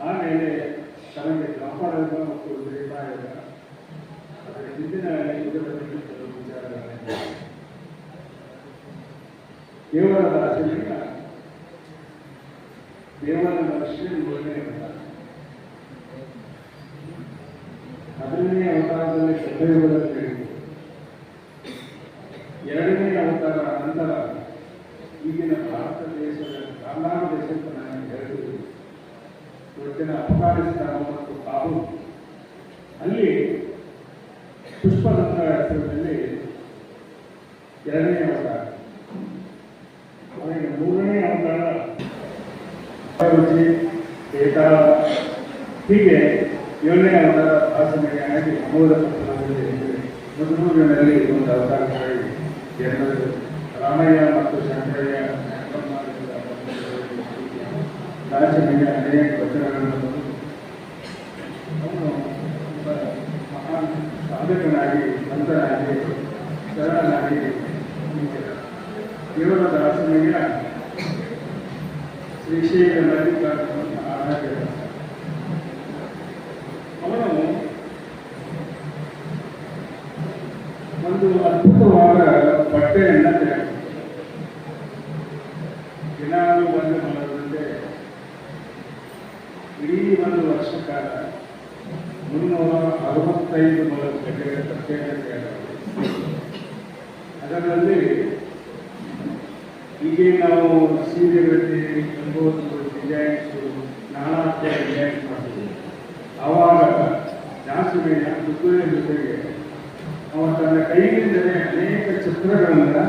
ಆಮೇಲೆ ತಮಗೆ ಕಾಪಾಡೋದು ಮತ್ತು ಬೇಕಾದ ಅದರ ಹಿಂದಿನ ಯುಗದಲ್ಲಿ ಕೆಲವು ವಿಚಾರಗಳನ್ನು ದೇವರ ದಾಸನಿಂದ ದೇವರ ದರ್ಶನ ಮೂರನೇ ಅವತಾರ ಹದಿನೈದನೇ ಅವತಾರದಲ್ಲಿ ತಿಳಿಯಿತು ಎರಡನೇ ಅವತಾರ ನಂತರ ಈಗಿನ ಭಾರತ ದೇಶದ ಕಾಲಾರ ದೇಶಕ್ಕೆ ನಾನು ಹೇಳಿದ್ರು ಇವತ್ತಿನ ಅಫ್ಘಾನಿಸ್ತಾನ ಮತ್ತು ಕಾಬೂಲ್ ಅಲ್ಲಿ ಪುಷ್ಪದಂತ ಹೆಸರಿನಲ್ಲಿ ಎರಡನೇ ಅವತಾರ. ಅವರಿಗೆ ಮೂರನೇ ಅವತಾರ ಏಕ ಹೀಗೆ ಏಳನೇ ಅವತಾರ ಭಾಷಣೆಯಾಗಿ ಅಮೋದ ಮುದುನೂರಿನಲ್ಲಿ ಒಂದು ಅವತಾರಗಳು ಎರಡು ರಾಮಯ್ಯ ಮತ್ತು ಶಂಕರಯ್ಯ ರಾಜನಿಗೆ ಅನೇಕ ವಚನಗಳನ್ನು ಶ್ರೀಶೈಲ ಮಲ್ಲಿಕಾರ್ಜುನ ಆರಾಧ್ಯ ಅವನು ಒಂದು ಅದ್ಭುತವಾದ ಬಟ್ಟೆಯನ್ನ ತೆಗೆದ ದಿನಾಲು ಬಂದು ಮಲದಂತೆ ಇಡೀ ಒಂದು ವರ್ಷ ಕಾಲ ಮುನ್ನೂರ ಅರವತ್ತೈದು ಮೊಲ ಬಟ್ಟೆಗಳ ಪ್ರತ್ಯೇಕತೆ ಅದರಲ್ಲಿ ಹೀಗೆ ನಾವು ಸೀರೆಗಳಲ್ಲಿ ಎಂಬುದು ಡಿಸೈನ್ಸು ನಾನಾ ಡಿಸೈನ್ಸ್ ಮಾಡ್ತೀವಿ ಆವಾಗ ಕುದುರೆ ಜೊತೆಗೆ ಅವ ತನ್ನ ಕೈಯಿಂದಲೇ ಅನೇಕ ಚಿತ್ರಗಳನ್ನು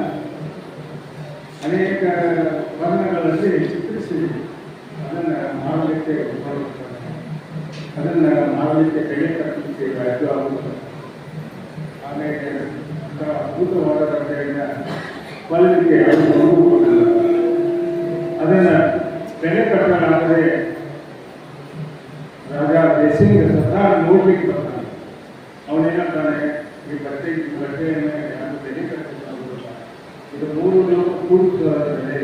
ಅನೇಕ ವರ್ಣಗಳಲ್ಲಿ ಚಿತ್ರಿಸಿ ಅದನ್ನು ಮಾಡಲಿಕ್ಕೆ ಹೊರಡ್ತಾನೆ ಅದನ್ನು ಮಾಡಲಿಕ್ಕೆ ಕೈ ತರಲಿಕ್ಕೆ ಸಾಧ್ಯ ಆಗುತ್ತದೆ ಆಮೇಲೆ ಅಂತ ಅದ್ಭುತವಾದ ಬಟ್ಟೆಯಿಂದ ಹೊಲಿಲಿಕ್ಕೆ ಯಾರು ಅದನ್ನ ಬೆಲೆ ಕಟ್ಟಲಾದರೆ ರಾಜ ಜಯಸಿಂಗ್ ಸದಾ ನೋಡ್ಲಿಕ್ಕೆ ಬರ್ತಾನೆ ಅವನೇನಂತಾನೆ ಈ ಬೆಲೆ ಇದು ಮೂರು ಕೂಡಿಸುವುದಾದರೆ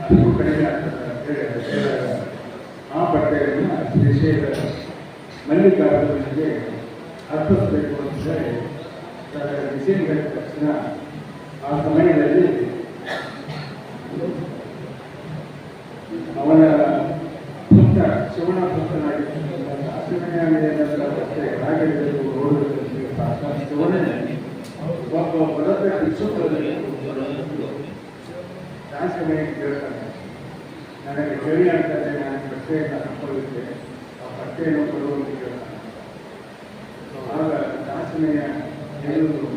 ಅಷ್ಟು ಕಡಿಮೆ ಆಗ್ತದೆ ಆ ಬಟ್ಟೆಯನ್ನು ಶ್ರೀಶೈಲ ಮಲ್ಲಿಕಾರ್ಜುನಿಗೆ ಅರ್ಪಿಸಬೇಕು ಅಂತ ಹೇಳಿ ಹೇಳಿದ ತಕ್ಷಣ ಆ ಸಮಯದಲ್ಲಿ ಅವನ ಪುತ್ರ ಶಿವನ ಪುತ್ರನಾಗಿರ್ತಕ್ಕಂಥ ದಾಸಮಯ್ಯನ ಬಟ್ಟೆ ಹಾಗೆ ನೋಡಬೇಕು ಸಾಕ್ಷಾತ್ ಶಿವನೇ ಒಬ್ಬ ಬಡದ ವಿಶ್ವದಲ್ಲಿ ದಾಸಮಯ್ಯ ಕೇಳ್ತಾನೆ. ನನಗೆ ಸರಿ ಆಗ್ತದೆ ನಾನು ಬಟ್ಟೆಯನ್ನು ಹಾಕೊಳ್ಳುತ್ತೆ. ಆ ಬಟ್ಟೆಯನ್ನು ಕೊಡುವಂತೆ ಕೇಳ್ತಾನೆ. ಆಗ ದಾಸನೆಯ ಹೇಳುವುದು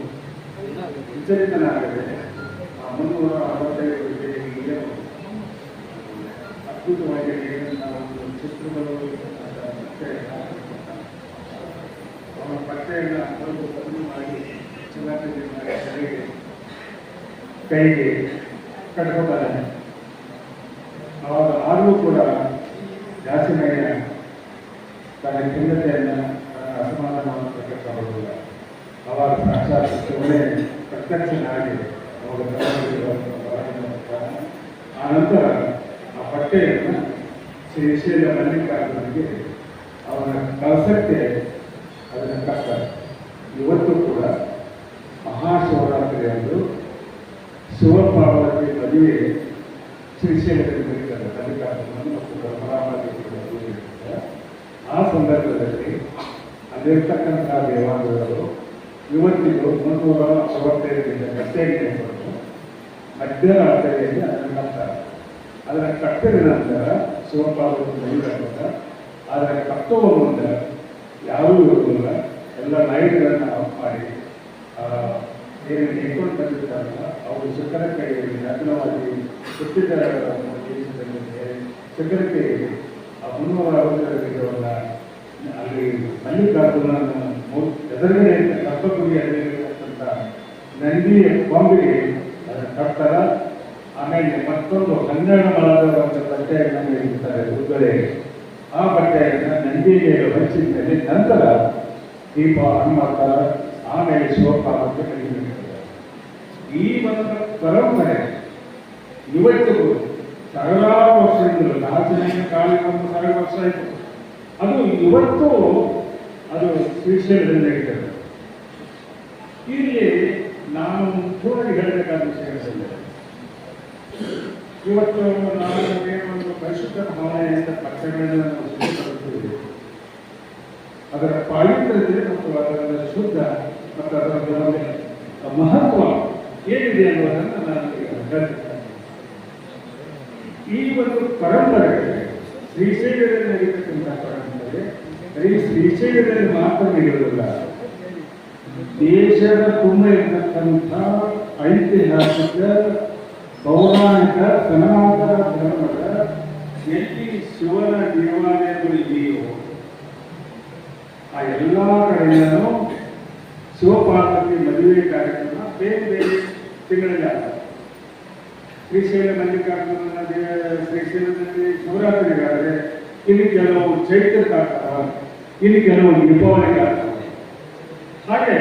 ವಿಚಲಿತನಾಗದೆ ಆ ಮುನ್ನೂರ ಅರವತ್ತೈದು ವಿಷಯಗಳಿಗೆ ಅದ್ಭುತವಾಗಿ ಒಂದು ಚಿತ್ರಗಳು ಅವನ ಬಟ್ಟೆಯನ್ನು ಹೊರಗು ಕಡಿಮೆ ಮಾಡಿ ತಲೆಗೆ ಕೈಗೆ ಕಟ್ಕೊತಾನೆ ಅವಾಗ ಆದರೂ ಕೂಡ ಜಾಸ್ತಿ ಮೇಲೆ ತನ್ನ ಖಿನ್ನತೆಯನ್ನು ತನ್ನ ಅಸಮಾಧಾನವನ್ನು ಪ್ರಕಟಿಸಬರುವುದಿಲ್ಲ ಅವಾಗ ಸಾಕ್ಷಾತ್ ಒಳ್ಳೆಯ ಪ್ರತ್ಯಕ್ಷನಾಗಿ ಆ ನಂತರ ಆ ಬಟ್ಟೆಯನ್ನು ಶ್ರೀಶೈಲ ಮಲ್ಲಿಕಾರ್ಜುನಿಗೆ ಅವನ ಕಲಸಕ್ಕೆ ಅದನ್ನು ಕಟ್ತಾರೆ ಇವತ್ತು ಕೂಡ ಮಹಾಶಿವರಾತ್ರಿ ಎಂದು ಶಿವಪಾರ್ವತಿ ಮದುವೆ ಶ್ರೀಶೈಲದಲ್ಲಿ ನಡೀತಾರೆ ಮಲ್ಲಿಕಾರ್ಜುನ ಮತ್ತು ಬ್ರಹ್ಮರಾಮಾದೇವಿ ಮದುವೆ ಆ ಸಂದರ್ಭದಲ್ಲಿ ಅಲ್ಲಿರ್ತಕ್ಕಂಥ ದೇವಾಲಯಗಳು ಇವತ್ತಿಗೂ ಮುನ್ನೂರ ಅರವತ್ತೈದರಿಂದ ಕಟ್ಟೆಗೆ ಕೊಟ್ಟು ಮಧ್ಯರಾತ್ರಿಯಲ್ಲಿ ಅದನ್ನು ಕಟ್ತಾರೆ ಅದರ ಕಟ್ಟಿದ ನಂತರ ಶಿವಪಾರ್ವತಿ ನಂತರ ಅದರ ಕಟ್ಟುವ ಮುಂದೆ ಯಾರೂ ಇರುವುದಿಲ್ಲ. ಎಲ್ಲ ಲೈಟ್ಗಳನ್ನು ಆಫ್ ಮಾಡಿ ಏನೇನು ಏನು ಇಟ್ಕೊಂಡು ಬಂದಿರ್ತಾರಲ್ಲ, ಅವರು ಶಿಖರ ಕೈಯಲ್ಲಿ ಹುಟ್ಟಿದ ದೇಶದಲ್ಲಿ ಶಿಖರಕ್ಕೆ ಆ ಮುನ್ನೂರ ಅರವತ್ತರಲ್ಲಿರುವಲ್ಲ ಅಲ್ಲಿ ಮಲ್ಲಿಕಾರ್ಜುನ ಇರತಕ್ಕಂಥ ನಂದಿಯ ಕೊಂಬಿಗೆ ಅದನ್ನು ಕಟ್ತಾರ ಆಮೇಲೆ ಮತ್ತೊಂದು ಹನ್ನೆರಡು ಮಲದ ಬಟ್ಟೆಯನ್ನು ಇರ್ತಾರೆ ಉದ್ದಳೆ ಆ ಬಟ್ಟೆಯನ್ನು ನಂದಿಗೆ ಹಚ್ಚಿದ ಮೇಲೆ ನಂತರ ದೀಪ ಹಣ್ಣು ಮಾಡ್ತಾರೆ ಆಮೇಲೆ ಶಿವಪಾರ್ವತಿ ಕಡಿಮೆ ಈ ಒಂದು ಪರಂಪರೆ ವರ್ಷ ಆಯಿತು ಅದು ಇವತ್ತು ಅದು ನಡೀತದೆ ಇಲ್ಲಿ ನಾನು ಮುಖ್ಯವಾಗಿ ಹೇಳಬೇಕಾದ ವಿಷಯಗಳಿದೆ ಇವತ್ತು ನಾವು ಒಂದು ಪರಿಶುದ್ಧ ಭಾವನೆಯಿಂದ ಪಕ್ಷಗಳನ್ನು ಸ್ವೀಕರಿಸುತ್ತೇವೆ ಅದರ ಪಾವಿತ್ರತೆ ಮತ್ತು ಅದರ ಶುದ್ಧ ಮತ್ತು ಅದರ ಮಹತ್ವ ಏನಿದೆ ಅನ್ನೋದನ್ನು ನಾನು ಈ ಒಂದು ಪರಂಪರೆ ಶ್ರೀಶೈಲದಲ್ಲಿ ನಡೀತಕ್ಕಂಥ ಪರಂಪರೆ ಬರೀ ಶ್ರೀಶೈಲದಲ್ಲಿ ಮಾತ್ರ ನಡೆಯುವುದಿಲ್ಲ ದೇಶದ ತುಂಬ ಇರತಕ್ಕಂಥ ಐತಿಹಾಸಿಕ ಪೌರಾಣಿಕ ಸನಾತನ ಧರ್ಮದ ಎಲ್ಲಿ ಶಿವನ ದೇವಾಲಯಗಳು ಇದೆಯೋ ಆ ಎಲ್ಲ ಕಡೆಯನ್ನು ಶಿವಪಾರ್ವತಿ ಮದುವೆ ಕಾರ್ಯಕ್ರಮ ಬೇರೆ ಬೇರೆ ತಿಂಗಳಲ್ಲಿ ಆಗ್ತದೆ ಶ್ರೀಶೈಲ ಮಲ್ಲಿಕಾರ್ಜುನ ಶ್ರೀಶೈಲದಲ್ಲಿ ಶಿವರಾತ್ರಿಗಾದರೆ ಇಲ್ಲಿ ಕೆಲವು ಚೈತ್ರಕ್ಕಾಗ್ತವ ಇಲ್ಲಿ ಕೆಲವು ದೀಪಾವಳಿಗಾಗ್ತವೆ ಹಾಗೆ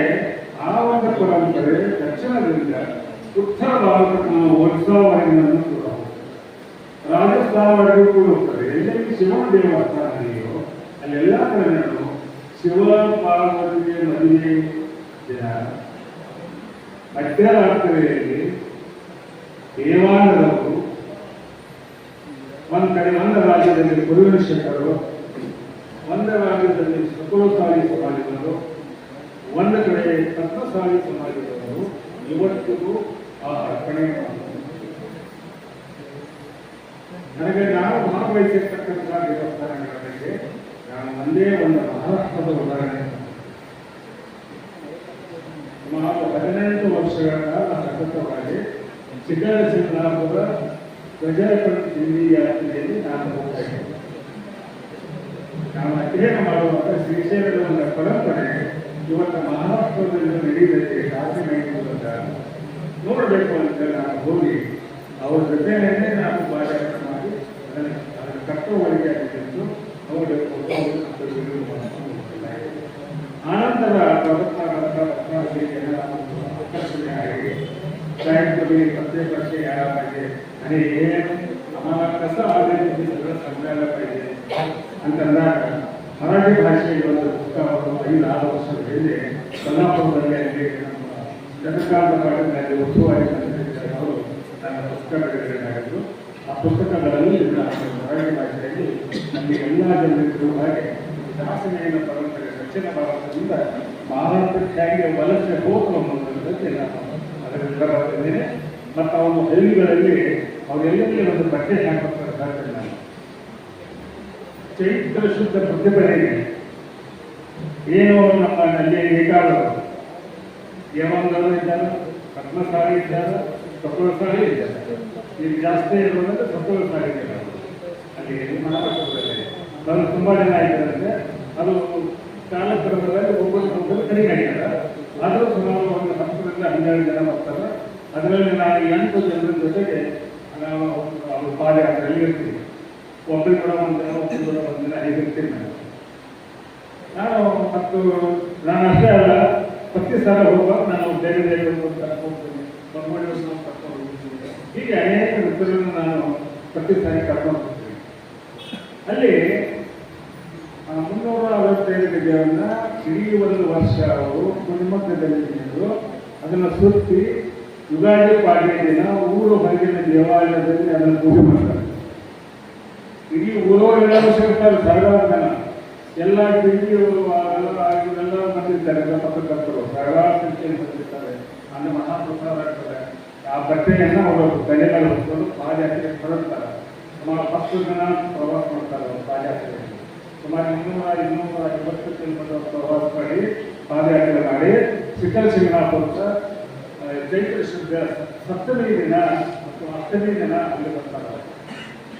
ಆ ಒಂದು ಪರಂಪರೆ ದಕ್ಷಿಣದಿಂದ ಉತ್ತರ ಭಾರತ ನಾವು ವರ್ಷಾವಳಿಗಳನ್ನು ಕೂಡ ರಾಜಸ್ಥಾನವರೆಗೂ ಕೂಡ ಹೋಗ್ತಾರೆ ಎಲ್ಲೆಲ್ಲಿ ಶಿವನ ದೇವಸ್ಥಾನ ಇದೆಯೋ, ಅಲ್ಲೆಲ್ಲ ಕಡೆಗಳು ಶಿವ ಪಾರ್ವತಿಯ ಮದುವೆ ದಿನ. ಮಧ್ಯರಾತ್ರಿಯಲ್ಲಿ ದೇವಾಲಯದವರು ಒಂದು ಕಡೆ ಒಂದು ರಾಜ್ಯದಲ್ಲಿ ಗುರುವಿನಶೇಖರರು ಒಂದು ರಾಜ್ಯದಲ್ಲಿ ಸಕುಲಸಾಲಿ ಸಮಾಜದವರು, ಒಂದು ಕಡೆ ತತ್ವಸಾಲಿ ಸಮಾಜದವರು ಇವತ್ತಿಗೂ ಆ ಅರ್ಪಣೆ. ನನಗೆ ನಾನು ಭಾಗವಹಿಸಿರ್ತಕ್ಕಂಥ ದೇವಸ್ಥಾನಗಳಿಗೆ ನಾನು ಒಂದೇ ಒಂದು ಮಹಾರಾಷ್ಟ್ರದ ಉದಾಹರಣೆ ಸುಮಾರು ಹದಿನೆಂಟು ವರ್ಷಗಳ ಕಾಲ ಸತತವಾಗಿ ಸಿದ್ದರ ಸಿಂಗಾಪುರ ಪ್ರಜಾಪತಿ ದಿಲ್ಲಿ ಯಾತ್ರೆಯಲ್ಲಿ ನಾನು ಹೋಗ್ತಾ ಇದ್ದೇನೆ ನಾವು ಅಧ್ಯಯನ ಮಾಡುವಾಗ ಶ್ರೀಶೈಲದ ಒಂದು ಪರಂಪರೆ, ಇವತ್ತು ಮಹಾರಾಷ್ಟ್ರದಲ್ಲಿ ನಡೆಯುತ್ತೆ ಮೂಲಕ ನೋಡಬೇಕು ಅಂತ ನಾನು ಹೋಗಿ, ಅವರ ಜೊತೆಯಲ್ಲೇ ನಾನು ಭಾಷಣ ಮಾಡಿ, ಅದನ್ನು ಕಟ್ಟುವಳಿಕೆ ಆಗಿದ್ದು ಅವರ ಆನಂತರ ಪ್ರವರ್ತನಾದಂಥ ರತ್ನಾವಳಿಗೆಲ್ಲ ಆಕರ್ಷಣೆ ಆಗಿ ಸಾಹಿತ್ಯದಲ್ಲಿ ಪ್ರತ್ಯೇಕ ಪರೀಕ್ಷೆ ಯಾರಾಗಿದೆ ಅನೇಕ ಆಮೇಲೆ ಆಗಿದೆ ಆಡಳಿತ ಸಂಗ್ರಹ ಇದೆ ಅಂತಂದಾಗ ಮರಾಠಿ ಭಾಷೆಯಲ್ಲಿ ಒಂದು ಪುಸ್ತಕವನ್ನು ಐದು, ಆರು ವರ್ಷದ ಹಿಂದೆ ನಮ್ಮ ಚಂದ್ರಕಾಂತ ಪಾಟೀಲ್ ಉಸ್ತುವಾರಿ ಅವರು ನನ್ನ ಪುಸ್ತಕ ಬಿಡುಗಡೆಯಾಗಿದ್ದು ಆ ಪುಸ್ತಕಗಳಲ್ಲಿ ಮರಾಠಿ ಭಾಷೆಯಲ್ಲಿ ನಮಗೆ ಎಲ್ಲ ಜನರಿಗೂ ಹಾಗೆ ಶಾಸನೆಯನ್ನು ಪರಂಪರೆ, ದಕ್ಷಿಣ ಭಾರತದಿಂದ ಭಾರತಕ್ಕೆ ಹೇಗೆ ವಲಸೆ ಹೋಗುವ ಮುಂದೆ ವಿವರವಾಗಿದ್ದೇನೆ ಮತ್ತು ಅವನು ಹಳ್ಳಿಗಳಲ್ಲಿ ಅವರೆಲ್ಲರಿಗೆ ಒಂದು ಬಟ್ಟೆ ಹಾಕುತ್ತಾರೆ ನಾನು ಚೈತ್ರ ಶುದ್ಧ ಪ್ರತಿಭಟನೆ ಏನು ನಮ್ಮ ನಲ್ಲಿ ಬೇಕಾದವರು ಯಮಂದರು ಇದ್ದಾರೆ, ಪದ್ಮಸಾಲಿ ಇದ್ದಾರೆ ಕಪುರಸಾಲಿ ಇದ್ದಾರೆ. ಈಗ ಜಾಸ್ತಿ ಇರುವುದಂದ್ರೆ ಕಪುರಸಾಲಿ ಇದ್ದಾರೆ. ಅಲ್ಲಿ ಮಹಾರಾಷ್ಟ್ರದಲ್ಲಿ ನಾನು ತುಂಬಾ ಜನ ಇದ್ದಾರಂತೆ ಅದು ಕಾಲಕ್ರಮದಲ್ಲಿ ಒಬ್ಬರು ಕಡಿಮೆ ಆಗಿದ್ದಾರೆ. ಆದರೂ ಸುಮಾರು ಒಂದು ಹತ್ತರಿಂದ ಹನ್ನೆರಡು ಜನ ಬರ್ತಾರೆ. ಅದರಲ್ಲಿ ನಾನು ಎಂಟು ಜನರ ಜೊತೆಗೆ ನಾವು ಅವ್ರ ಪಾದಯಾತ್ರೆಯಲ್ಲಿ ಇರ್ತೀವಿ. ಒಬ್ಬರು ಕೂಡ ಒಂದು ದಿನ ಒಬ್ಬರು ಕೂಡ ಒಂದು ದಿನ ಇರ್ತೀನಿ ನಾನು ನಾನು ಮತ್ತು ನಾನು ಅಷ್ಟೇ ಅಲ್ಲ, ಪ್ರತಿ ಸಲ ಹೋಗುವಾಗ ನಾನು ಬೇರೆ ಬೇರೆ ಹೋಗ್ತೀನಿ. ವರ್ಷ ಕರ್ಕೊಂಡು ಹೋಗ್ತೀನಿ. ಹೀಗೆ ಅನೇಕ ಮಿತ್ರರನ್ನು ನಾನು ಪ್ರತಿ ಸಾರಿ ಕರ್ಕೊಂಡು ಹೋಗ್ತೀನಿ. ಅಲ್ಲಿ ಮುನ್ನೂರ ಅರವತ್ತೈದು ಗಜವನ್ನ ಇಡೀ ಒಂದು ವರ್ಷ ಅವರು ಕುಟುಂಬದಲ್ಲಿ ನಿಂತು ಅದನ್ನು ಸುತ್ತಿ ಯುಗಾದಿ ಪಾಡ್ಯ ದಿನ ಊರು ಹೊರಗಿನ ದೇವಾಲಯದಲ್ಲಿ ಅದನ್ನು ಪೂಜೆ ಮಾಡ್ತಾರೆ. ಇಡೀ ಊರವರೆಲ್ಲ ಸಿಗ್ತಾರೆ ಸಾವಿರಾರು ಜನ ಎಲ್ಲ ಕಿಡಿಯವರು ಎಲ್ಲ ಬಂದಿರ್ತಾರೆ ಪತ್ರಕರ್ತರು ಸಾವಿರಾರು ಸಂಖ್ಯೆಯಲ್ಲಿ ಬಂದಿರ್ತಾರೆ ಅಲ್ಲಿ ಮಹಾಪ್ರಸಾದ ಆಗ್ತದೆ. ಆ ಬಟ್ಟೆಯನ್ನು ಅವರು ತಲೆಗಳು ಹೊತ್ಕೊಂಡು ಪಾದಯಾತ್ರೆ ಹೊರಡ್ತಾರೆ. ಸುಮಾರು ಹತ್ತು ಜನ ಪ್ರವಾಸ ಮಾಡ್ತಾರೆ ಪಾದಯಾತ್ರೆಯಲ್ಲಿ. ಸುಮಾರು ಇನ್ನೂರ ಇನ್ನೂರ ಐವತ್ತು ಕಿಲೋಮೀಟರ್ ಪ್ರವಾಸ ಮಾಡಿ ಪಾದಯಾತ್ರೆ ಮಾಡಿ ಸಿಕ್ಕಲ್ ಆ, ಚೈತ್ರ ಶುದ್ಧ ಸಪ್ತಮಿ ದಿನ ಮತ್ತು ಅಷ್ಟಮಿ ದಿನ ಅಲ್ಲಿ ಬರ್ತಾರೆ.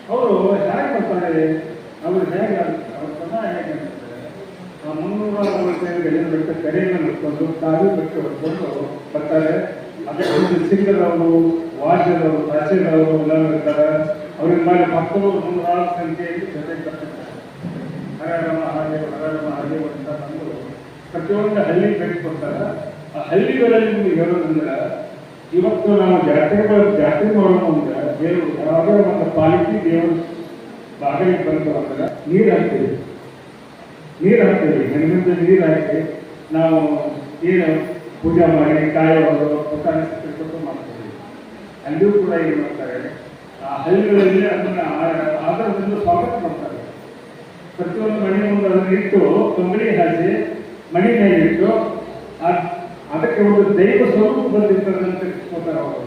ಅವರು ಹೇಗೆ ಬರ್ತಾರೆ? ಅವರು ಹೇಗೆ ಅವ್ರ ಸಮ ಹೇಗೆ ಆ ಮುನ್ನೂರ ಮೂವತ್ತೈದು ಗಜನ ಬೆಟ್ಟ ಕರೆಯನ್ನು ಹಿಡ್ಕೊಂಡು ತಾವು ಬೆಟ್ಟ ಹೊಡ್ಕೊಂಡು ಬರ್ತಾರೆ. ಅದಕ್ಕೆ ಸಿಂಗರವರು ವಾದ್ಯದವರು ತಹಸೀಲ್ದವರು ಎಲ್ಲ ಇರ್ತಾರೆ. ಅವ್ರಿಗೆ ಮಾಡಿ ಮಕ್ಕಳು ನೂರಾರು ಸಂಖ್ಯೆಯಲ್ಲಿ ಹರಡ ಮಹಾದೇವ ಅಂತ ಬಂದು ಪ್ರತಿಯೊಂದು ಹಳ್ಳಿ ಭೇಟಿ ಕೊಡ್ತಾರೆ ಆ ಹಳ್ಳಿಗಳಲ್ಲಿ ನಿಮ್ಗೆ ಹೇಳೋದಂದ್ರೆ, ಇವತ್ತು ನಾವು ಜಾತ್ರೆಗಳ ಜಾತ್ರೆ ಮಾಡೋಣ ದೇವರು ಯಾವುದೇ ಮತ್ತೆ ಪಾಲಿಸಿ ದೇವರು ಬಾಗಿಲಿಗೆ ಬಂತು ಅಂದ್ರೆ ನೀರು ಹಾಕ್ತೀವಿ. ನೀರು ಹಾಕ್ತೀವಿ. ಹೆಣ್ಣಿಂದ ನೀರು ಹಾಕಿ ನಾವು ಏನು ಪೂಜೆ ಮಾಡಿ, ಕಾಯೋದು ಹೊಸ ಮಾಡ್ತೀವಿ. ಅಲ್ಲಿಯೂ ಕೂಡ ಏನು ಮಾಡ್ತಾರೆ, ಆ ಹಳ್ಳಿಗಳಲ್ಲಿ ಅದನ್ನ ಆಧಾರದಿಂದ ಸ್ವಾಗತ ಮಾಡ್ತಾರೆ. ಪ್ರತಿಯೊಂದು ಮಣಿ ಮುಂದೆ ಅದನ್ನ ಇಟ್ಟು ಕಂಬಳಿ ಹಾಸಿ ಮಣಿ ಮೇಲೆ ಇಟ್ಟು ಅದಕ್ಕೆ ಒಂದು ದೈವ ಸ್ವರೂಪ ಬಂದಿರ್ತಾರೆ ಅಂತ ತಿಳ್ಕೊತಾರೆ ಅವರು.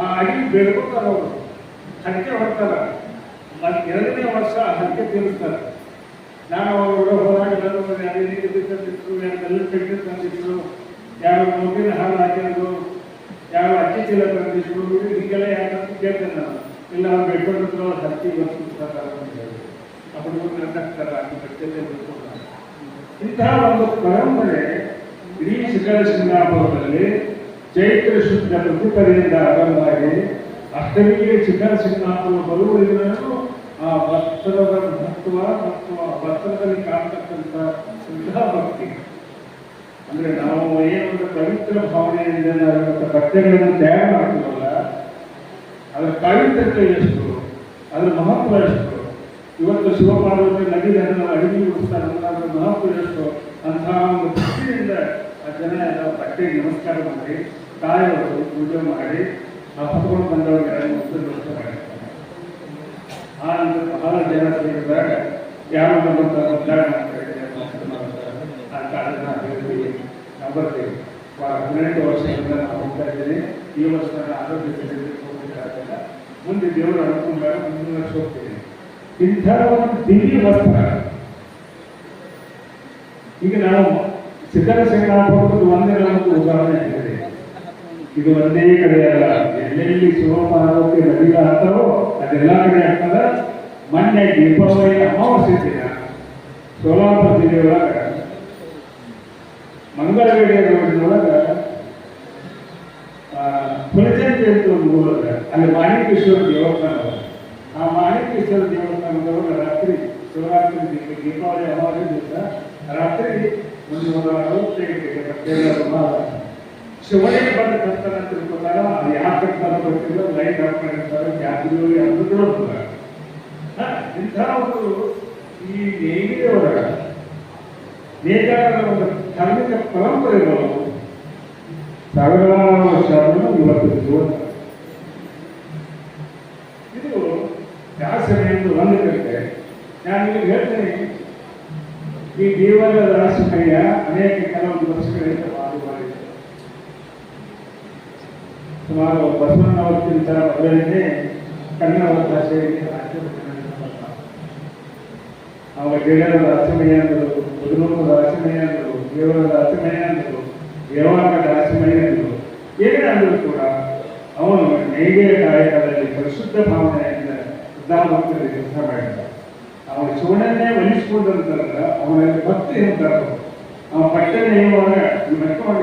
ಆ ಅಡಿ ಬೆಳ್ಕೊತಾರೆ ಅವರು. ಹಕ್ಕೆ ಹೊಡ್ತಾರ. ಎರಡನೇ ವರ್ಷ ಹಕ್ಕೆ ತೀರಿಸ್ತಾರೆ. ನಾನು ಅವರು ಎಲ್ಲರೂ ಯಾರು ನೀರು ತಂದಿದ್ರು ಯಾರು ಬೆಲ್ಲ ಪೆಟ್ಟು ತಂದಿದ್ರು ಯಾರು ಮೊಗ್ಗಿನ ಹಾಲು ಹಾಕಿದ್ರು ಯಾರು ಅಕ್ಕಿ ಚೀಲ ತಂದಿದ್ರು ಹೀಗೆಲ್ಲ ಯಾಕಂತ ಕೇಳ್ತೇನೆ ನಾನು. ಇಲ್ಲ, ಅವ್ರು ಬೆಳ್ಕೊಂಡಿದ್ರು ಅವ್ರು ಹರಕೆ ಬರ್ತಿರ್ತಾರೆ ಅಂತ ಹೇಳಿ. ನಗ್ತಾರೆ ಅದು ಇಂತಹ ಒಂದು ಪರಂಪರೆ ಇಡೀ ಶಿಖರ ಸಿಂಗಾಪುರದಲ್ಲಿ ಚೈತ್ರ ಶುದ್ಧ ಪ್ರತಿಪದೆಯಿಂದ ಆರಂಭವಾಗಿ ಅಷ್ಟಮಿಗೆ ಶಿಖರ ಸಿಂಗಾಪುರ ಬರುವುದರಿಂದ ಆ ವಸ್ತ್ರದ ಮಹತ್ವ ಮತ್ತು ಆ ವಸ್ತ್ರದಲ್ಲಿ ಕಾಣ್ತಕ್ಕಂಥ ಶುದ್ಧ ಭಕ್ತಿ. ಅಂದ್ರೆ ನಾವು ಏನೊಂದು ಪವಿತ್ರ ಭಾವನೆಯಿಂದ ಬಟ್ಟೆಗಳನ್ನು ತಯಾರು ಮಾಡ್ತೀವಲ್ಲ, ಅದರ ಪವಿತ್ರತೆ ಎಷ್ಟು, ಅದರ ಮಹತ್ವ ಎಷ್ಟು? ಇವತ್ತು ಶಿವಪಾರ್ವತಿ ನದಿ ನಾವು ಅಡಿಗೆ ಮುಗಿಸ್ತಾರೆ ಅಂತ ಒಂದು ಎಷ್ಟು ಅಂತಹ ಒಂದು ಭಕ್ತಿಯಿಂದ ಆ ಜನ ಎಲ್ಲ ಬಟ್ಟೆ ನಮಸ್ಕಾರ ಮಾಡಿ, ತಾಯಿಯವರು ಪೂಜೆ ಮಾಡಿ, ಆ ಹೊತ್ಕೊಂಡು ಬಂದವರಿಗೆ ಮುಕ್ತ ಮಾಡಿ ಆ ನಂತರ ಬಹಳ ಜನ ಸೇರಿದಾಗ ಯಾರು ಬಂದಂತ ಮುದ್ದಾಡ ಅಂತ ಕಾಲದ ಹೇಳ್ತೀವಿ ಹದಿನೆಂಟು ವರ್ಷದಿಂದ ನಾವು ಹೋಗ್ತಾ ಇದ್ದೀನಿ ಈ ವರ್ಷ ನಾನು ಆರೋಗ್ಯ ಮುಂದೆ ದೇವರ ಅನುಕೂಲ ಮುಂದಿನ ವರ್ಷ ಹೋಗ್ತೀನಿ ಇಂಥ ಒಂದು ದಿವ್ಯ ವಸ್ತ್ರ. ಈಗ ನಾವು ಸಿದ್ಧರ ಸೇನಾಪುರದ್ದು ಒಂದೇ ಒಂದು ಉದಾಹರಣೆ ಆಗಿದೆ ಇದು ಒಂದೇ ಕಡೆ ಅಲ್ಲ. ಎಲ್ಲೆಲ್ಲಿ ಶಿವಪಾರ್ವತಿ ನದಿಗಳ ಹತ್ತರೋ ಅದೆಲ್ಲ ಕಡೆ ಆಗ್ತದ. ಮೊನ್ನೆ ದೀಪಾವಳಿ ಅಮಾವಾಸ್ಯ ದಿನ ಸೋಲಾಪುರ ಜಿಲ್ಲೆಯೊಳಗ, ಮಂಗಳವೇಡಿಯ ರೋಡಿನೊಳಗ ಪುಲಜಂತಿ ಅಂತ ಒಂದು ಅಲ್ಲಿ ಮಾಣಿಕೇಶ್ವರ ದೇವಸ್ಥಾನ. ಆ ಮಾಣಿಕೇಶ್ವರ ರಾತ್ರಿ ಶಿವರಾತ್ರಿ ದೀಪ ದೀಪಾವಳಿ ಅಮಾವಾಸ್ಯೆ ದಿವಸ ರಾತ್ರಿ ಮುನ್ನೂರ ಅರವತ್ತೈದು ಶಿವನಿಗೆ ಬಂದ ಕರ್ತನ ತಿಳ್ಕೊಂಡಾಗ, ಅದು ಯಾಕೆ ಕರ್ತನ ಗೊತ್ತಿಲ್ಲ, ಲೈಟ್ ಆಫ್ ಮಾಡಿರ್ತಾರೆ ಜಾತಿಗಳು ಎಲ್ಲರೂ ನೋಡ್ತಾರೆ ಇಂಥ ಒಂದು ಈ ನೇಗಿಯವರ ನೇಕಾರರ ಒಂದು ಧಾರ್ಮಿಕ ಪರಂಪರೆಗಳು ಸಾವಿರಾರು ವರ್ಷಗಳನ್ನು ಇವತ್ತು ಜೀವನ ಇದು ಯಾವ ಎಂದು ಒಂದು ಕಡೆ ನಾನು ಈಗ ಹೇಳ್ತೇನೆ, ಈ ದೇವರ ದಾಸಮಯ್ಯ ಅನೇಕ ಕೆಲವೊಂದು ವರ್ಷಗಳಿಂದ ಮಾತು ಮಾಡಿದೆ ಸುಮಾರು ಬಸವಣ್ಣವಕ್ಕಿಂತ ಮೊದಲನೇ ಕನ್ನಡ ಭಾಷೆಯಲ್ಲಿ ಅವಾಗ ಗೆಳೆಯರ ದಾಸಮಯ್ಯ ಅಂದರು ಬದುನೂರು ದಾಸಮಯ್ಯ ಅಂದರು, ದೇವರ ದಾಸಮಯ್ಯ ಅಂದರು, ದೇವಾಂಗ ದಾಸಮಯ್ಯ ಅಂದರು. ಏನೇ ಅಂದರೂ ಕೂಡ ಅವನು ನೇಗೆ ಕಾಯಕದಲ್ಲಿ ಪರಿಶುದ್ಧ ಭಾವನೆಯಿಂದ ಶ್ರದ್ಧಾಭಕ್ತರಿಗೆ ಕೆಲಸ ಅವನು ಶಿವನನ್ನೇ ಒಲಿಸಿಕೊಂಡಂತಾರ ಅವನ ಭಕ್ತಿ ಅಂತಾರೆ ಅವ ಪಟ್ಟಣ ಹೇಳುವಾಗ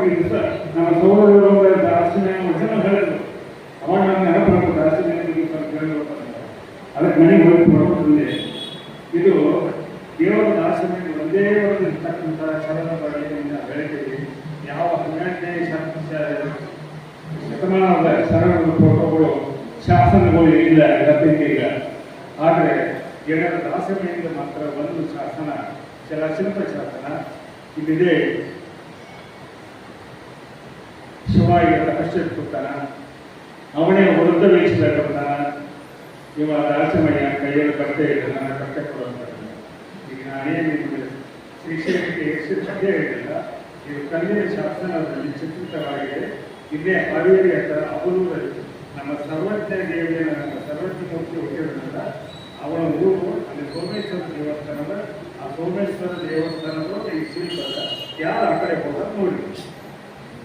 ಈ ಸರ್ ನಮ್ಮ ಸೋದರ ದಾಸಮಯ ವಚನ ಹೇಳಿದ್ರು. ಅವಾಗ ನನ್ನ ನೆನಪು ದಾಸಮಯ ಅದಕ್ಕೆ ನನಗೆ ಹೋಗಿ ನೋಡ್ಕೊಂಡೆ ಇದು ಕೇವಲ ದಾಸಮಯ ಒಂದೇ ಒಂದು ಇರ್ತಕ್ಕಂಥ ಶರಣ ಬಳಿಯಿಂದ ಬೆಳಕಿಗೆ ಯಾವ ಹನ್ನೆರಡನೇ ಶತ- ಶತಮಾನದ ಶರಣರ ಫೋಟೋಗಳು ಶಾಸನಗಳು ಇಲ್ಲ ಲಭ್ಯತೆ ಇಲ್ಲ ಆದರೆ ಎರಡರ ದಾಸಮೆಯಿಂದ ಮಾತ್ರ ಒಂದು ಶಾಸನ ಶಿಲಾಶಿಲ್ಪ ಶಾಸನ ಇದಿದೆ ಶಿವ ಈಗ ತಪಸ್ಸೆ ಕೊಡ್ತಾನ ಅವನೇ ವೃದ್ಧ ವೇಷದ ಕೊಡ್ತಾನ ಇವ ದಾಸಮಯ್ಯ ಕೈಯಲ್ಲಿ ಬಟ್ಟೆ ಇಲ್ಲ ನಾನು ಬಟ್ಟೆ ಕೊಡುವಂತ ಈಗ ನಾನೇ ನಿಮಗೆ ಶಿಕ್ಷಣಕ್ಕೆ ಎಷ್ಟು ಕಥೆ ಹೇಳಿಲ್ಲ. ಇದು ಕಲ್ಲಿನ ಶಾಸನದಲ್ಲಿ ಚಿತ್ರಿತವಾಗಿದೆ. ಇಲ್ಲೇ ಹಾವೇರಿ ಹತ್ರ ಅವರೂರಲ್ಲಿ ನಮ್ಮ ಸರ್ವಜ್ಞ ದೇವಿಯ ನಮ್ಮ ಸರ್ವಜ್ಞ ಮೂರ್ತಿ ಹುಟ್ಟಿರೋದ್ರಿಂದ ಅವಳ ಊರು ಅಲ್ಲಿ ಸೋಮೇಶ್ವರ ದೇವಸ್ಥಾನದ, ಆ ಸೋಮೇಶ್ವರ ದೇವಸ್ಥಾನದ ಈ ಶಿಲ್ಪದ ಯಾರು ಆ ಕಡೆ ಹೋದ ನೋಡಿ.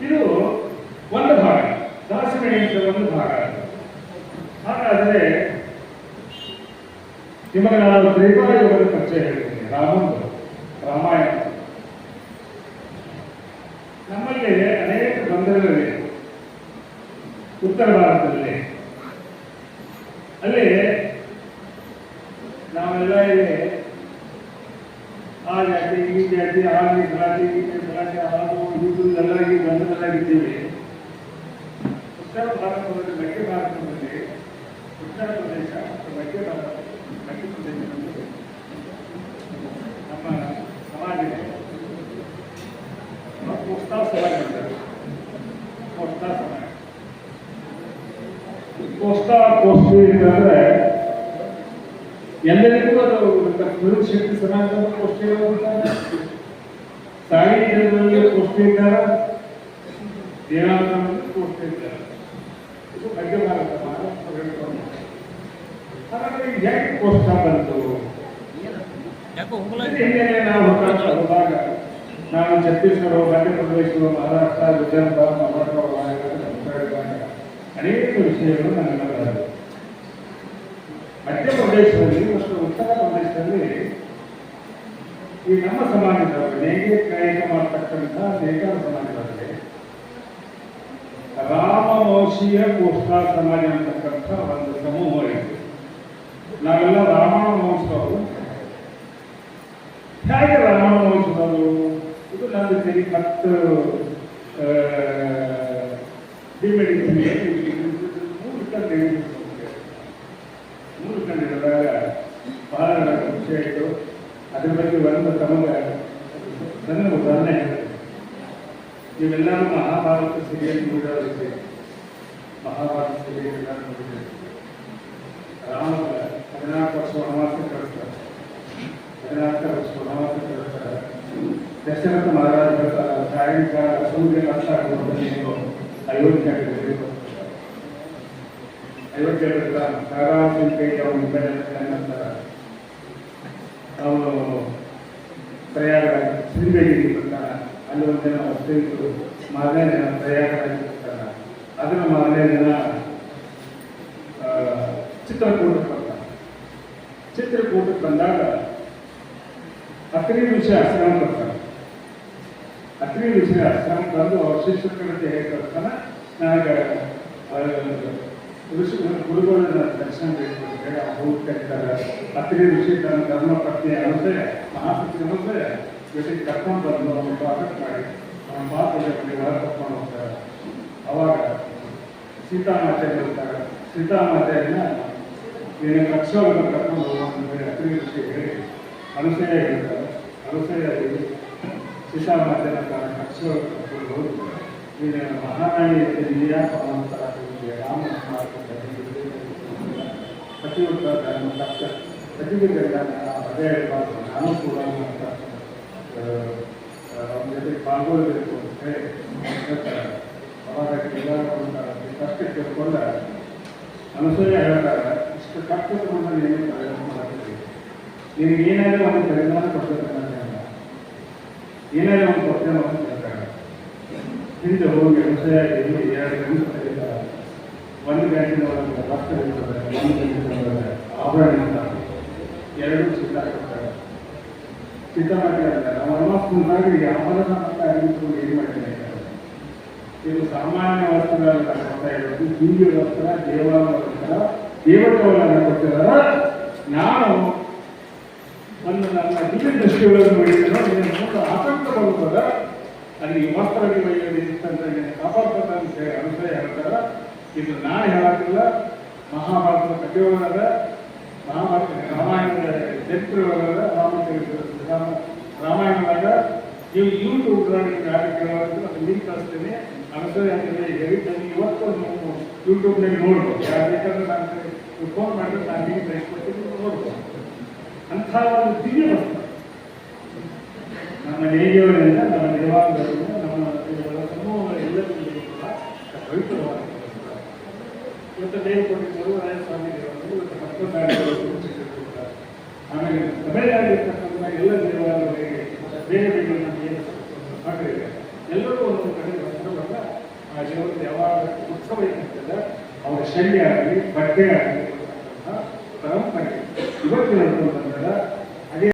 ಇದು ಒಂದು ಭಾಗ ದಾಸಮಣಿಯಿಂದ ಒಂದು ಭಾಗ. ಹಾಗಾದರೆ ನಿಮಗೆ ನಾನು ದೇವಾಲಯವನ್ನು ಪರಿಚಯ ಹೇಳ್ತೀನಿ. ರಾಮಂದು, ರಾಮಾಯಣ. ನಮ್ಮಲ್ಲಿ ಅನೇಕ ಬಂಧಗಳಿವೆ ಉತ್ತರ ಭಾರತದಲ್ಲಿ. ಅಲ್ಲಿ ನಾವೆಲ್ಲ ಇದೆ ಆ ಜಾತಿ ಈ ಜಾತಿ ಆ ಮೀಸಲಾತಿ ಈ ಮೀಸಲಾತಿ ಹಾಗೂ ಹಿಂದೂದಲ್ಲಾಗಿ ಬಂಧನದಲ್ಲಾಗಿದ್ದೇವೆ ಉತ್ತರ ಭಾರತದಲ್ಲಿ ಮಧ್ಯ ಭಾರತದಲ್ಲಿ ಉತ್ತರ ಪ್ರದೇಶ ಮತ್ತು ಮಧ್ಯ ಭಾರತ ಮಧ್ಯ ಪ್ರದೇಶ ನಮ್ಮ ಸಮಾಜ ಉತ್ಸಾಹ ಸಮಾಜ ಅಂತಾರೆ ಉತ್ಸಾಹ ಸಮಾಜ ಉತ್ಸಾಹ ಕೋಸ್ತಿ ಅಂತಂದ್ರೆ ಎಲ್ಲರಿಗೂ ಅದು ಶಕ್ತಿ ಸಮಾಜದ ಇರೋದು ಸಾಹಿತ್ಯದಲ್ಲಿ ದೇವಾಲಯದಲ್ಲಿ ಕೋಷ್ಠಿ ಇದ್ದಾರೆ ಇದು ಮಧ್ಯ ಭಾರತ ಮಹಾರಾಷ್ಟ್ರ ಹಾಗಾದ್ರೆ ಹೇಗೆ ಕೋಷ್ಟ ಬಂತು ಹಿಂದೆ ನಾವು ಹೋದಾಗ ನಾವು ಛತ್ತೀಸ್ಗಢ ಮಧ್ಯಪ್ರದೇಶ ಮಹಾರಾಷ್ಟ್ರ ಗುಜರಾತ್ ಮಹಾರಾಷ್ಟ್ರ ಅನೇಕ ವಿಷಯಗಳು ನನ್ನ ಬರ್ತದೆ ಮಧ್ಯಪ್ರದೇಶದಲ್ಲಿ ಮತ್ತು ಉತ್ತರ ಪ್ರದೇಶದಲ್ಲಿ ಈ ನಮ್ಮ ಸಮಾಜದವರು ನೇಗೆ ಕಾಯಕ ಮಾಡ್ತಕ್ಕಂಥ ನೇಕಾರ ಸಮಾಜದಲ್ಲಿ ರಾಮವಂಶೀಯ ಕೋಷ್ಠ ಸಮಾಜ ಅಂತಕ್ಕಂಥ ಒಂದು ಸಮೂಹ ಇದೆ. ನಾವೆಲ್ಲ ರಾಮಾಯಣ ವಂಶದವರು ಹೇಗೆ ರಾಮಾಯಣ ವಂಶದವರು ಇದು ನನ್ನ ಸರಿ ಮತ್ತು ಬಗ್ಗೆ ಒಂದು ತಮಗೆ ನನ್ನ ಉದಾಹರಣೆ ಹೇಳ್ತೀನಿ. ನೀವೆಲ್ಲರೂ ಮಹಾಭಾರತ ಸೀರಿಯಲ್ ನೋಡೋದಿದೆ ಮಹಾಭಾರತ ಸೀರಿಯಲ್ ಎಲ್ಲ ನೋಡಿದ್ದೀರಿ ರಾಮ ಹದಿನಾಲ್ಕು ವರ್ಷ ವನವಾಸ ಕಳಿಸ್ತಾರೆ ಹದಿನಾಲ್ಕು ವರ್ಷ ವನವಾಸ ಕಳಿಸ್ತಾರೆ ದಶರಥ ಮಹಾರಾಜ ಹೇಳ್ತಾರೆ, ಸಾಯಂಕಾಲ ಸೂರ್ಯ ಅರ್ಥ ಆಗುವುದು ನೀವು ಅಯೋಧ್ಯೆ ಅಯೋಧ್ಯೆ ಬರ್ತಾನೆ ಸಾರಾಂಶ ಕೈ ಅವನ ಬೆಳೆ ಅಲ್ಲಿ ಅಷ್ಟು ವಸ್ತು ಮಾರನೇ ದಿನ ಪ್ರಯಾಗರಾಜ ಅದನ್ನು ಮಾರನೇ ದಿನ ಚಿತ್ರಕೂಟಕ್ಕೆ ಬಂದ ಚಿತ್ರಕೂಟಕ್ಕೆ ಬಂದಾಗ ಅತ್ರಿ ಋಷಿ ಆಶ್ರಮ ಬರ್ತಾನೆ. ಅತ್ರಿ ವಿಷಯ ಆಶ್ರಮ ಬಂದು ಅವ್ರ ಶಿಕ್ಷಕರ ಹೇಗೆ ಬರ್ತಾನೆ ನನಗೆ ಗುರುಗಳನ್ನ ದರ್ಶನ ಬೇಕು ಅಂತ ಹೇಳಿ ಅವ್ರು ಹೋಗಿ ಕರೀತಾರೆ ಅಕ್ರಿ ಋಷಿ ತನ್ನ ಧರ್ಮ ಪತ್ನಿ ಅನ್ನೋದೇ ಮಹಾಪತ್ನಿ ಅನುಸಯ ಜೊತೆಗೆ ಕರ್ಕೊಂಡು ಬಂದು ಅವನು ಸ್ವಾಗತ ಮಾಡಿ, ಅವನ ಮಾತುಗಳ ಒಳಗೆ ಕರ್ಕೊಂಡು ಹೋಗ್ತಾರೆ. ಅವಾಗ ಸೀತಾಮಾತೆ ಬರ್ತಾರೆ. ಸೀತಾಮಾತೆಯನ್ನು ನೀನು ಕಕ್ಷವನ್ನು ಕರ್ಕೊಂಡು ಅಕ್ರಿ ಋಷಿ ಹೇಳಿ, ಅನುಸಯ ಹೇಳ್ತಾರೆ. ಅನುಸಯ ಹೇಳಿ ಸೀತಾಮಾತೆನ ತನ್ನ ಕಕ್ಷವನ್ನು ಕರ್ಕೊಂಡು ಹೋಗಿ ನೀನು ಮಹಾರಾಣಿ ನೀನು ಯಾಕೆ ಹೋಗಿ ರಾಮ ಪ್ರತಿಯೊಬ್ಬ ಧರ್ಮ ಕಷ್ಟ ಪ್ರತಿನಿಧಿಗಳ ಅದೇ ಹೇಳ್ಬಾರ್ದು ನಾನು ಕೂಡ ಅಂತ ಅವನ ಜೊತೆ ಪಾಲ್ಗೊಳ್ಬೇಕು ಅಂತ ಹೇಳಿ ಅವಾಗ ಒಂದು ಕಷ್ಟ ತಿಳ್ಕೊಂಡ ಅನಸೂಯ ಹೇಳ್ತಾರೆ ಇಷ್ಟು ಕಷ್ಟ ತಗೊಂಡು ಏನು ಪ್ರಯೋಜನ ಮಾಡ್ತೀವಿ ನಿನಗೆ ಏನಾದ್ರೂ ಒಂದು ಪರಿಣಾಮ ಕೊಡ್ಬೇಕು ಅಂತ ಹೇಳಲ್ಲ. ಏನಾದರೂ ಒಂದು ಕೊಡ್ತೇನೆ ಅಂತ ಹೇಳ್ತಾರೆ ಹಿಂದೆ ಹೋಗಿ ಅನಸೂಯ ಎರಡು ಗಂಟೆ ಕರೀತಾರೆ ಒಂದು ಗಂಟೆ ಒಳಗೆ ರಕ್ತ ಇರ್ತದೆ ಒಂದು ಗಂಟೆ ಆಭರಣ ಎರಡು ಚಿತ್ರ ಚಿತ್ರ ಮಾಡಿದ್ದಾರೆ ಆಭರಣ ಅಂತ ಅರಿವಿಸ್ಕೊಂಡು ಏನು ಮಾಡ್ತಾರೆ ಇದು ಸಾಮಾನ್ಯ ವಸ್ತ್ರಗಳನ್ನ ಕೊಡ್ತಾ ಇರೋದು ದಿವ್ಯ ವಸ್ತ್ರ ದೇವಾಲಯ ವಸ್ತ್ರ ದೇವತೆಗಳನ್ನು ಕೊಟ್ಟಿದ್ದಾರೆ ನಾನು ಒಂದು ನನ್ನ ದಿವ್ಯ ದೃಷ್ಟಿಗಳನ್ನು ನೋಡಿದ್ರು ಇದನ್ನು ಆತಂಕ ಬರುತ್ತದೆ ಅಲ್ಲಿ ವಸ್ತ್ರ ಒಯ್ಯೋದು ಕಾಪಾಡ್ತದೆ ಅಂತ ಹೇಳಿ ಅನುಸಯ ಹೇಳ್ತಾರೆ ಇದು ನಾನು ಹೇಳಕ್ಕಿಲ್ಲ ಮಹಾಭಾರತದ ಕಥೆಯೊಳಗ ಮಹಾಭಾರತ ರಾಮಾಯಣದ ಚರಿತ್ರೆಯೊಳಗ ರಾಮಚರಿತ್ರ ರಾಮ ರಾಮಾಯಣದಾಗ ನೀವು ಯೂಟ್ಯೂಬ್ಗಳಲ್ಲಿ ಯಾರು ಕೇಳೋದು ಅದು ಲಿಂಕ್ ಕಳಿಸ್ತೇನೆ ಅನುಸಯ ಅಂತಂದರೆ ಇವತ್ತು ನೀವು ಯೂಟ್ಯೂಬ್ನಲ್ಲಿ ನೋಡ್ಬೋದು ಯಾರು ಬೇಕಾದ್ರೆ ನಾನು ಫೋನ್ ಮಾಡಿದ್ರೆ ನಾನು ಲಿಂಕ್ ಕಳಿಸ್ಕೊಡ್ತೀನಿ ನೋಡ್ಬೋದು ಅಂಥ ಒಂದು ದಿವ್ಯ ನಮ್ಮ ನೇಗಿಯವರಿಂದ ನಮ್ಮ ನಿರ್ವಾಹಕರಿಂದ ನಮ್ಮ ಸಮೂಹ ಎಲ್ಲರಿಗೂ ಪವಿತ್ರವಾದ ಇವತ್ತು ಇವತ್ತು ಕೊಟ್ಟಿದ್ದರು ರಾಯಸ್ವಾಮಿ ದೇವರು ಆಮೇಲೆ ಸಭೆಯಾಗಿರ್ತಕ್ಕಂಥ ಎಲ್ಲ ದೇವಾಲಯಗಳಿಗೆ ಬೇರೆ ಬೇರೆ ಏನು ಎಲ್ಲರೂ ಒಂದೊಂದು ಕಡೆ ವಸ್ತ್ರವನ್ನ ಆ ದೇವರದ್ದು ಯಾವಾಗ ಉತ್ಸವ ಅವರ ಶೈಲಿ ಆಗಲಿ ಬಟ್ಟೆ ಆಗಲಿ ಪರಂಪರೆ ಇವತ್ತಿನ ಬಂದಾಗ